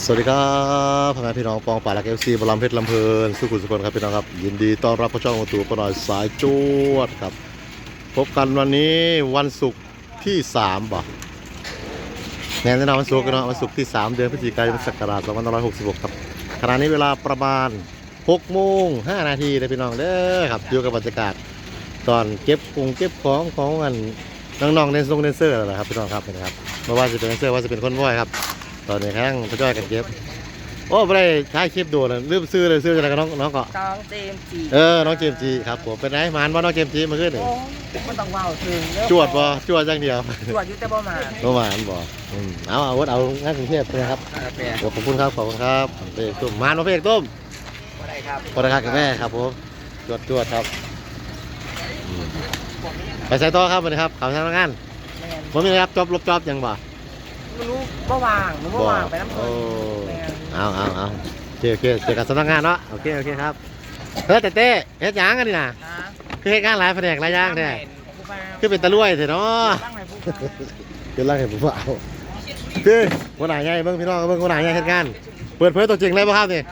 สวัสดีครับพ่อแม่พี่น้องปองป่าและเอฟซีบอลลัมเพชรลำเพลินสุขุมสุขนครับพี่น้องครับ ยินดีต้อนรับเข้าช่องของตู่ปนอยสายจวดครับ พบกันวันนี้วันศุกร์ที่3บ่แน่นอนวันศุกร์กันเนาะวันศุกร์ที่3เดือนพฤศจิกายนศักราช2566 ครับขณะนี้เวลาประมาณ6โมง5นาทีเลยพี่น้องเด้อครับอยู่กับบรรยากาศตอนเก็บกุงเก็บของของกันน้องๆเดนซงเดนเซอร์อะไรครับพี่น้องครับนะครับไม่ว่าจะเป็นเดนเซอร์ว่าจะเป็นคนว่อยครับ ตอนนี้แข้งพระจ้อยกันเก็บ โอ้ไม่ได้ถ่ายคลิปดูเลยลืมซื้อเลยซื้ออะไรกับน้องน้องเกาะน้องเจมส์จีเออ น้องเจมส์จีครับผมเป็นไงมานว่าน้องเจมส์จีมาขึ้นนี่โอ้มันต้องเว้าถึงเด้อจวดบ่จวดจังเดียวจวดอยู่แต่บ่มาเมื่อวานบ่อืมเอาเอาเอางานกรุงเทพนะครับกาแฟโอ้ขอบคุณครับขอบคุณครับเพกตุ้มมานมาเพกตุ้มบ่ได้ครับขอราคากับแม่ครับผมจวดจวดครับอืมไปใส่ต่อครับวันนี้ครับข่าวทางงานแม่นผมมีอะไรครับจอบลบจอบยังบ่ ไม่รู้บ่วางหนูบ่วางไปน้ำโอ้เพิ่นแม่นเอาเอาเอาโอเคโอเคเจอกันสำนักงานเนาะโอเคโอเคครับเฮ้ยแต่เต้เฮ็ดหยังกันนี่นะนะคือเฮ็ดงานหลายแผนกหลายอย่างแท้ผู้ฟังคือเป็นตะลุ่ยเถอะเนาะตั้งให้ผู้ฟังคือร่างให้ผมว่าเอาคือคนไหนใหญ่เบิ่งพี่น้องเบิ่งคนไหนใหญ่เฮ็ดงาน เปิดเผยตัวจริงเลยบ่ครับนี่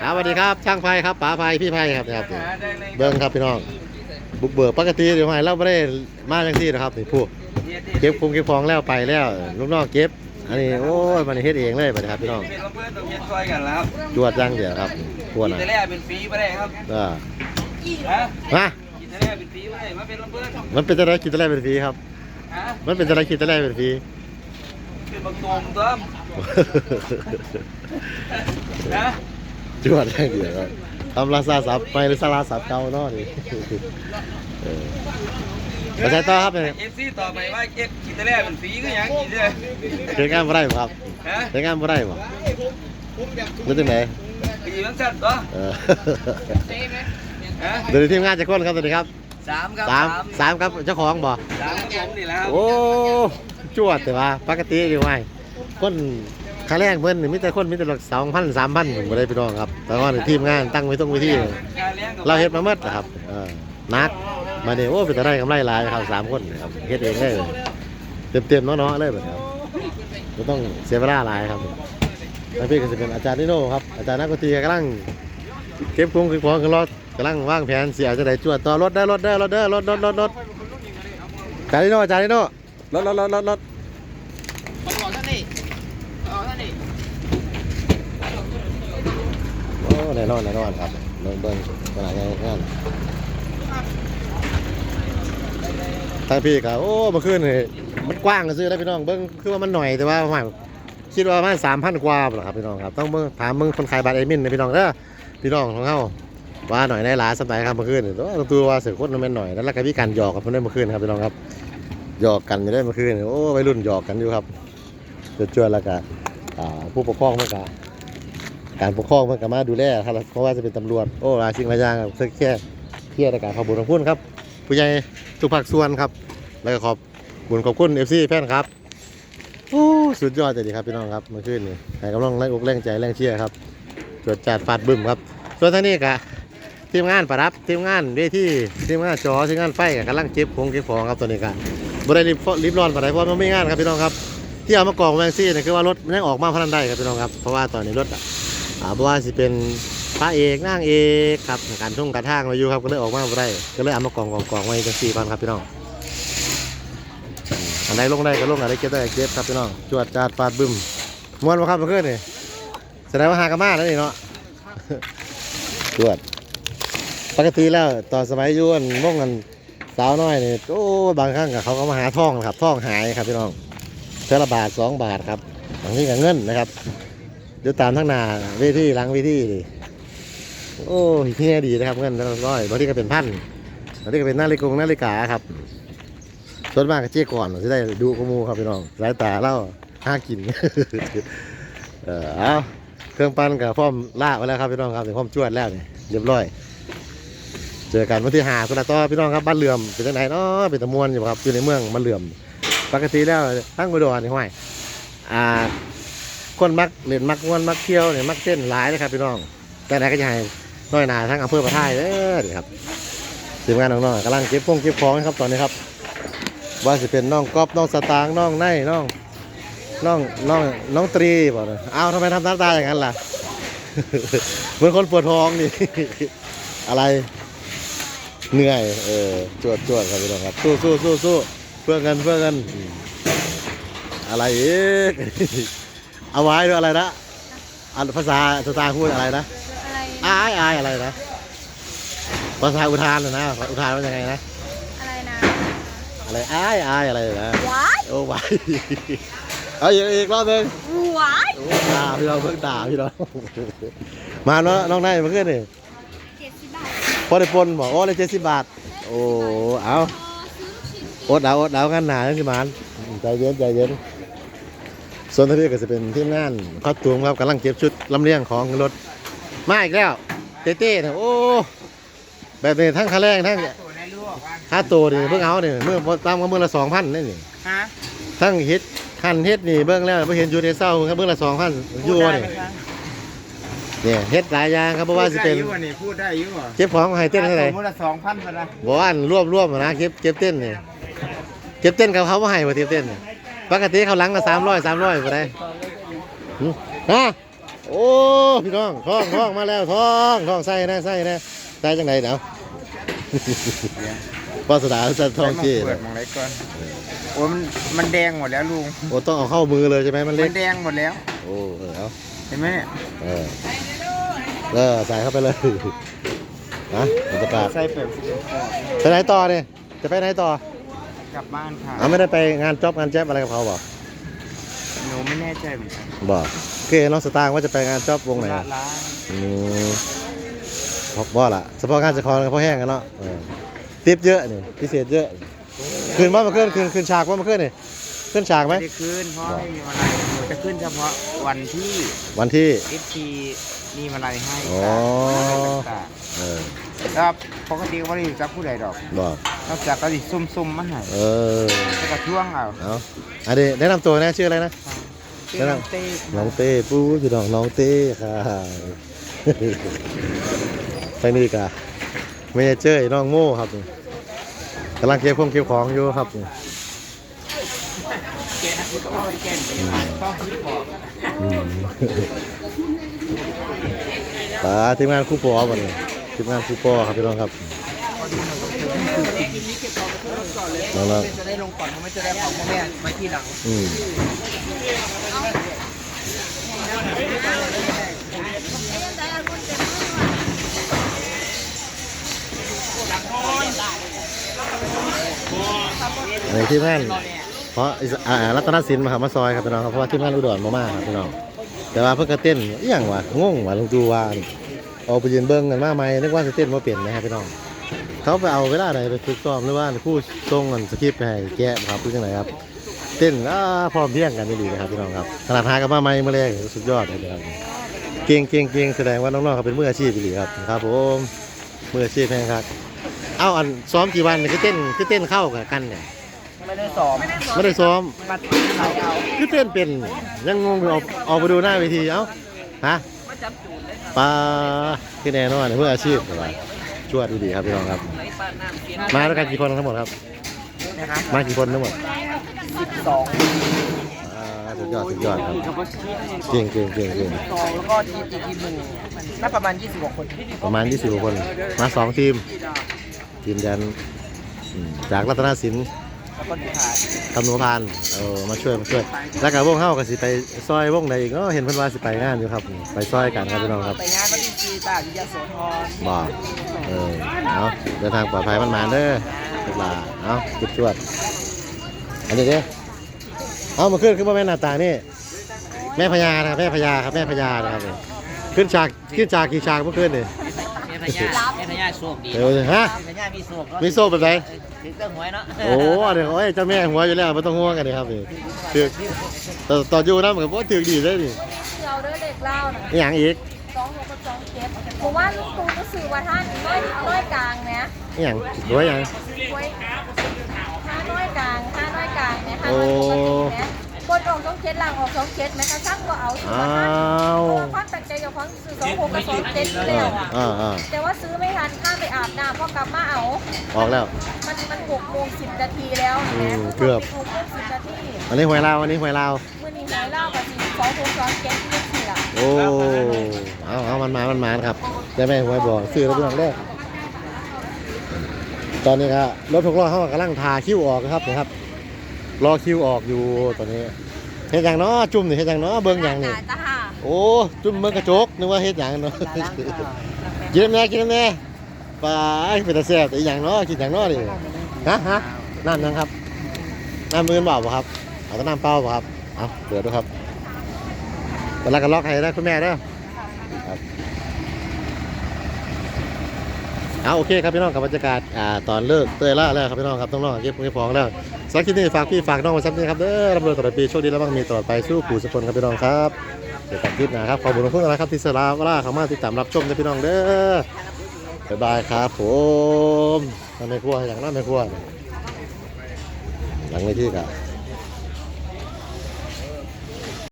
ครับสวัสดีครับช่างไฟครับป๋าไฟพี่ไฟครับนี่ครับนี่เบิ่งครับพี่น้องบุกเบิกปกติเดี๋ยวให้เราบ่ได้มาจังซี่นะครับนี่พวก เก็บคุมเก็บของแล้วไปแล้วลูกน้องเก็บ อันนี้โอ้ยมันเฮ็ดเองเลยบัดนี้ครับพี่น้องเป็นระเบิดต้องเย็นซอยกันแล้วครับจวดจังเดียวครับพวกกินน่ะแต่แรกเป็นฟรีไม่ได้ครับเออฮะมากินแต่แรกเป็นฟรีไม่ได้มาเป็นระเบิดมันเป็นจะได้คิดจะได้เป็นฟรีครับฮะมันเป็นจะได้คิดจะได้เป็นฟรีเป็นบางตรงตัวฮะจวดอย่างเดียวครับทำลาซาสับไปหรือซาลาสับเก่าเนาะนี่ เออมาใช้ต่อครับเนี่ยเอฟซีต่อไปว่าเก็บกินแต่แรกเป็นฟรีก็ยังกินเลยเกิดงานบ่ได้บ่ครับฮะเกิดงานบ่ได้บ่รู้จังไหนปีมันสั้นตัวเออฮะเดี๋ยวทีมงานจะคนครับสวัสดีครับสามครับสามสามครับเจ้าของบ่สามครับผมนี่แหละครับโอ้จวดแต่ว่าปกติอยู่ไว้คนค่าแรงเพิ่นนี่มีแต่คนมีแต่หลัก2,000 3,000ผมบ่ได้พี่น้องครับ แต่ว่าทีมงานตั้งไว้ตรงไว้ที่การลี้ยงกับเราเฮ็ดมาเมื่อนะครับเออนัก มาเนี่ยโอ้เป็นแต่ได้กำไรหลายครับสามคนนะครับเฮ็ดเองเลยเต็มเต็มๆเนาะๆเลยแบบครับไม่ต้องเสียเวลาหลายครับแล้วพี่ก็จะเป็นอาจารย์นิโน่ครับอาจารย์นักดนตรีกำลังเก็บคุ้งเก็บของขึ้นรถกำลังว่างแผนเสียจะได้จวดต่อรถได้รถได้รถได้รถรถรถรถอาจารย์นิโน่อาจารย์นิโน่รถรถรถรถรถออกท่านนี่ออกท่านนี่โอ้แน่นอนแน่นอนครับเบิ่งเบิ่งขนาดนี้งาน ทางพี่ครับโอ้เมื่อคืนนี่มันกว้างซื้อแล้พี่น้องเบิ่งคือว่ามันหน่อยแต่ว่าหมายคิดว่าประมาณสามพันกว่าบ่ล่ะครับพี่น้องครับต้องเบิ่งถามเบิ่งคนขายบัตรเอมินนะพี่น้องเด้อพี่น้องของเฮาว่าหน่อยได้หลายสมัยครับเมื่อคืนนี่ตัวตัวว่าเสือโคตรมันหน่อยแล้วก็มีการหยอกกันเพิ่นได้เมื่อคืนครับพี่น้องครับหยอกกันอยู่ได้เมื่อคืนโอ้วัยรุ่นหยอกกันอยู่ครับจวดๆแล้วก็ผู้ปกครองเมื่อกี้การปกครองมันก็มาดูแลครับเพราะว่าจะเป็นตำรวจโอ้ลายสิ่งหลายอย่างครับแค่เครียดในการขอบคุญขอบคุณครับ ผู้ใหญ่ทุกภาคส่วนครับ แล้วก็ขอบคุณขอบคุณเอฟซีแฟนครับโอ้สุดยอดเลยดีครับพี่น้องครับเมื่อคืนนี้ให้กำลังแรงอกแรงใจแรงเชียร์ครับจวดจัดฟาดบึ้มครับ ส่วนทางนี้ก็ทีมงานประดับทีมงานเวทีทีมงานจอทีมงานไฟกับกำลังเก็บของเก็บของครับตัวนี้กันบริรีบรีบร้อนปานใดเพราะมันไม่งานครับพี่น้องครับที่เอามากองแมงซี่เนี่ยคือว่ารถมันยังออกมาพนันได้ครับพี่น้องครับเพราะว่าตอนนี้รถอะอ่าเพราะว่าสิเป็น พระเอกนางเอกครับการทุ่งการทางมาอยู่ครับก็เลยออกมาบ่ได้ก็เลยเอามากองกองกองไว้จังสี่พันครับพี่น้องอืมอันใดลงได้ก็ลงอันใดเก็บได้เก็บครับพี่น้องจวดจาดฟาดบึ้มม้วนมาครับเมื่อคืนนี่แสดงว่าหากนมาแล้วนี่เนาะจวดปกติแล้วตอนสมัยยุ่นม่งกันสาวน้อยนี่โอ้บางครั้งกับเขาก็มาหาท่องครับท่องหายครับพี่น้องเทละบาทสองบาทครับบางทีกับเงินนะครับเดี๋ยวตามทั้งนาเวทีหลังเวทีดิ โอ้ยเฮียดีนะครับเงินร้อยบางทีก็เป็นพันบางทีก็เป็นนาฬิกงนาฬิกาครับส่วนมากก็เจ๊ก่อนจะได้ดูขมูครับพี่น้องสายตาเล่าห้ากิน เออเอาเครื่องปั้นกับพร้อมลากไว้แล้วครับพี่น้องครับถึงพร้อมจวดแล้วเนี่เรียบร้อย เจอกันวันที่หาตุลาต่อพี่น้องครับบ้านเหลื่อมเป็นจังไหนเนาะเป็นตะมวนอยู่ครับอยู่ในเมืองบ้านเหลื่อมปกติแล้วตั้งอุดรนี่ห้วยอ่าคนมักเล่นมักม่วนมักเที่ยวเนี่ยมักเต้นหลายเลยครับพี่น้อง แต่ไหนก็จะให้น้อยหนาทั้งอำเภอประทายเด้อนี่ครับทีมงานน้องๆกำลังเก็บพงเก็บของนะครับตอนนี้ครับ ว่าจะเป็นน้องก๊อฟน้องสตางค์น้องไนน้องน้องน้องน้องตรีบอกเลยเอาทำไมทำหน้าตาอย่างนั้นล่ะเหมือนคนปวดท้องนี่ อะไรเหนื่อยเออจวดจวดครับพี่น้องครับสู้สู้สู้สู้เพื่อเงินเพื่อเงินอะไรอีกเอาไว้ด้วยอะไรนะอันภาษาสตาร์พูดอะไรนะ อะไรอายอายอะไรนะภาษาอุทานน่ะนะอุทานว่ายังไงนะอะไรนะอะไรอายอายอะไรนะว้ายโอ้ไว้เอาอีกอีกรอบหนึงว้ายโอ้ด่าพี่เราเพิ่งด่าพี่เรามาเนาะน้องนายมาขึ้นนี่เจ็ดสิบบาทพอได้ปนบอกโอ้ได้เจ็ดสิบบาท โอ้เอาอดเอาอดเอางานหนาจังสิมานใจเย็นใจเย็นส่วนทางนี้ก็จะเป็นทีมงานคอดตูมครับกำลังเก็บชุดลำเลียงของรถ มาอีกแล้ว เต้เต้เนี่ยโอ้แบบนี้ทั้งค่าแรงทั้งตัวในลูกว่าค่าตัวนี่เพิ่งเอาเนี่ยเมื่อตามกันเมื่อละสองพันนี่นี่ฮะทั้งเฮ็ดคันเฮ็ดนี่เบิ่งแล้วบ่เห็นอยู่ในเศร้าครับเบิ่งละสองพันอยู่นี่เนี่ยเฮ็ดหลายอย่างครับเพราะว่าสิเป็นพูดได้อยู่นี่พูดได้อยู่อะเก็บของให้เต้นเท่าไหร่สมมุติละสองพันพอละบ่อันรวบรวมนะเก็บเก็บเต้นนี่เก็บเต้นกับเขาบ่ให้บ่เก็บเต้นนี่ปกติเขาหลังละ300 300บ่ได้หึฮะ โอ้พี่น้องท้องท้องมาแล้วท้องท้องใส่นะใส่นะใส่จังไดเนาะปอสดาจะท้องจี้เปิดมองไรก่อนโอ้ยมันมันแดงหมดแล้วลุงโอ้ต้องเอาเข้ามือเลยใช่ไหมมันมัเล็กนแดงหมดแล้วโอ้เออเอาเห็นไหมเนี่ยเออเออใส่เข้าไปเลยนะบรรยากาศใส่เปลือกสีขาวไปไหนต่อเนี่ยจะไปไหนต่อกลับบ้านค่ะเอาไม่ได้ไปงานจ็อบงานแจ๊บอะไรกับเขาบอกหนูไม่แน่ใจเหมือนกันบอก คือน้องสตางค์ว่าจะไปงานจ็อบวงไหนละอะล้างอืมบ่ล่ะเฉพาะงานจะคอนกับพ่อแห้งกันเนาะเออติปเยอะนี่พิเศษเยอะคืนว่ามาขึ้นคืนคืนฉากว่ามาขึ้นนี่ขึ้นฉากไหม ไม่ได้ขึ้นเพราะไม่มีมาลัยหนูจะขึ้นเฉพาะวันที่วันที่ FT มีมาลัยให้อ๋อ ต่างเออๆแล้วปกติก็ไม่ได้อยู่กับผู้ใดดอกบอกนอกจากก็ดิซุ่มๆมาให้เออ แล้วก็ช่วงเอาเอาอันนี้แนะนำตัวนะชื่ออะไรนะชื่อ น้องเต้น้องเต้ปูพี่น้องน้องเต้ค่ะไปนี่กะเมเนเจอร์น้องโง่ครับนี่กำลังเก็บของเก็บของอยู่ครับนี่อืมปาทีมงานครู่ปอวันนี้ทีมงานครู่ปอครับพี่น้องครับน้องจะได้ลงก่อนเขาไม่จะได้ของพ่อแม่ไว้ที่หลังๆอืม ในที่แม่นเพราะอ่ารัตนสินมาครับมาซอยครับพี่น้องครับเพราะว่าที่แม่นอุดรมามาครับพี่น้องแต่ว่าเพิ่งกระเต้นอหย่างวะงงวะลงดูว่านเอาไปยืนเบิ้งกันมาไหมนึกว่าจะเต้นมาเปลี่ยนนะครับพี่น้องเขาไปเอาเวลาไหนไปฝึกซ้อมหรือว่าคู่ทรงกันสคริปต์ไปให้แกะครับพูดยังไงครับ เต้นอ่าพร้อมเพรียงกันดีนะครับพี่น้องครับขนาดหากันมาไหมเมื่อแรกสุดยอดเลยครับเก่งเก่งเก่งแสดงว่าน้องๆเขาเป็นมืออาชีพดีครับครับผมมืออาชีพแม่งครับเอาอันซ้อมกี่วันเนี่ยคือเต้นคือเต้นเข้ากับกันเนี่ยไม่ได้สอบไม่ได้ซ้อมมาถ่ายเอาคือเต้นเป็นยังงงอยู่ออกออกไปดูหน้าเวทีเอ้าฮะปลาคือแน่นอนเพื่ออาชีพอะไรชวดดีๆครับพี่น้องครับ มาด้วยกันกี่คนทั้งหมดครับ นะครับมากี่คนทั้งหมดสิบสองอ่าสุดยอดสุดยอดครับกับว่าชีพเก่งเก่งเก่งเก่งสองแล้วก็ทีมอีกทีมหนึ่งน่าประมาณ20กว่าคน ประมาณ20กว่าคน มาสองทีม ทีมแดนอืมจากรัตนสินแล้วก็ดีพาดคำนุพานเออมาช่วยมาช่วย แล้วกับวงเฮาก็สิไปซอยวงใดอีกเนาะเห็นเพิ่นว่าสิไปงานอยู่ครับ ไปซอยกันครับพี่น้องครับ ไปงานวันที่สี่ตาวิทยาโสธรบอกเออเอาเดินทางปลอดภัยมันมาเด้อ เวลาเอาจุดจวดอันนี้เด้อเอามาขึ้นขึ้นมาแม่หน้าตานี่แม่พญานะครับแม่พญาครับแม่พญานะครับนี่ขึ้นฉากขึ้นฉากกี่ฉากเมื่อคืนนี่แม่พญาแม่พญาโชคดีเดี๋ยวฮะแม่พญามีโชคมีโซ่แบบไหนถึงเรื่องหวยเนาะโอ้เดี๋ยวโอ้ยเจ้าแม่หัวอยู่แล้วไม่ต้องห่วงกันเลยครับนี่ถือต่อต่ออยู่นะเหมือนว่าถือดีได้นี่เดี๋ยวเด้อเด็กเล่านะอหย่างอีกสองหกกับสองเจ็ดผมว่าลูกตูก็สื่อว่าท่านน้อยน้อยกลางเนี่ย อหย่างหรือว่าอหย่างไว้ห้าน้อยกลางห้าน้อยกลางเนี่ยห้าน้อยปกติเนี่ยบนออกสองเจ็ดหลังออกสองเจ็ดแม้กระทั่งก็เอาสื่ออ้าว่าท่านวตัวความตั้งใจของสื่อสองหกกับสองเจ็ดอยู่แล้วอะอ่าอ่าแต่ว่าซื้อไม่ทันข้ามไปอาบน้ำพอกลับมาเอา ออกแล้ว มันมันหกโมงสิบนาทีแล้วอืนะมเกือบหกโมงสิบนาทีอันนี้หวยลาวอันนี้หวยลาวมื่อนี้หวยเล่ากับสีสองหกสองเจ็ดเจ็ดสี่ละโอ้เอาเอามันมามันมานะครับได้ไหมหวยบอกซื้อแล้วพี่น้องเด้อ ตอนนี้ครับรถหกล้อเขากำลังทาคิวออกนะครับนะครับ รอคิวออกอยู่ตอนนี้เฮ็ดอย่างเนาะจุ่มนี่เฮ็ดอย่างเนาะเบิ่งอย่างนี่จ้าโอ้จุ่มเบิ่งกระจกนึกว่าเฮ็ดอย่างเนาะกินน้ำแน่กินน้ำแน่ปลาเป็นตาแซ่บแต่อีกอย่างเนาะกินอย่างเนาะนี่ฮะฮะน้ำยังครับน้ำมือเปล่าบ่ครับเอาแต่น้ำเปล่าบ่ครับเอาเปิดดูครับเวลากันล็อกให้ได้คุณแม่เด้อครับ เอาโอเคครับพี่น้องกับบรรยากาศอ่าตอนเลิกเตยล่าแล้วครับพี่น้องครับต้องรอเก็บเงินฟองแล้วสักทีนี้ฝากพี่ฝากน้องไว้สักนิดครับเด้อรับรองตลอดปีโชคดีและมั่งมีตลอดไปสู้ผู้สกลครับพี่น้องครับเดี๋ยวกันคลิปนะครับขอบคุณทุกท่านนะครับที่สลาวล่าเข้ามาติดตามรับชมนะพี่น้องเด้อบ๊ายบายครับผมทำในครัวอย่างนั้นในครัวหลังในที่กับ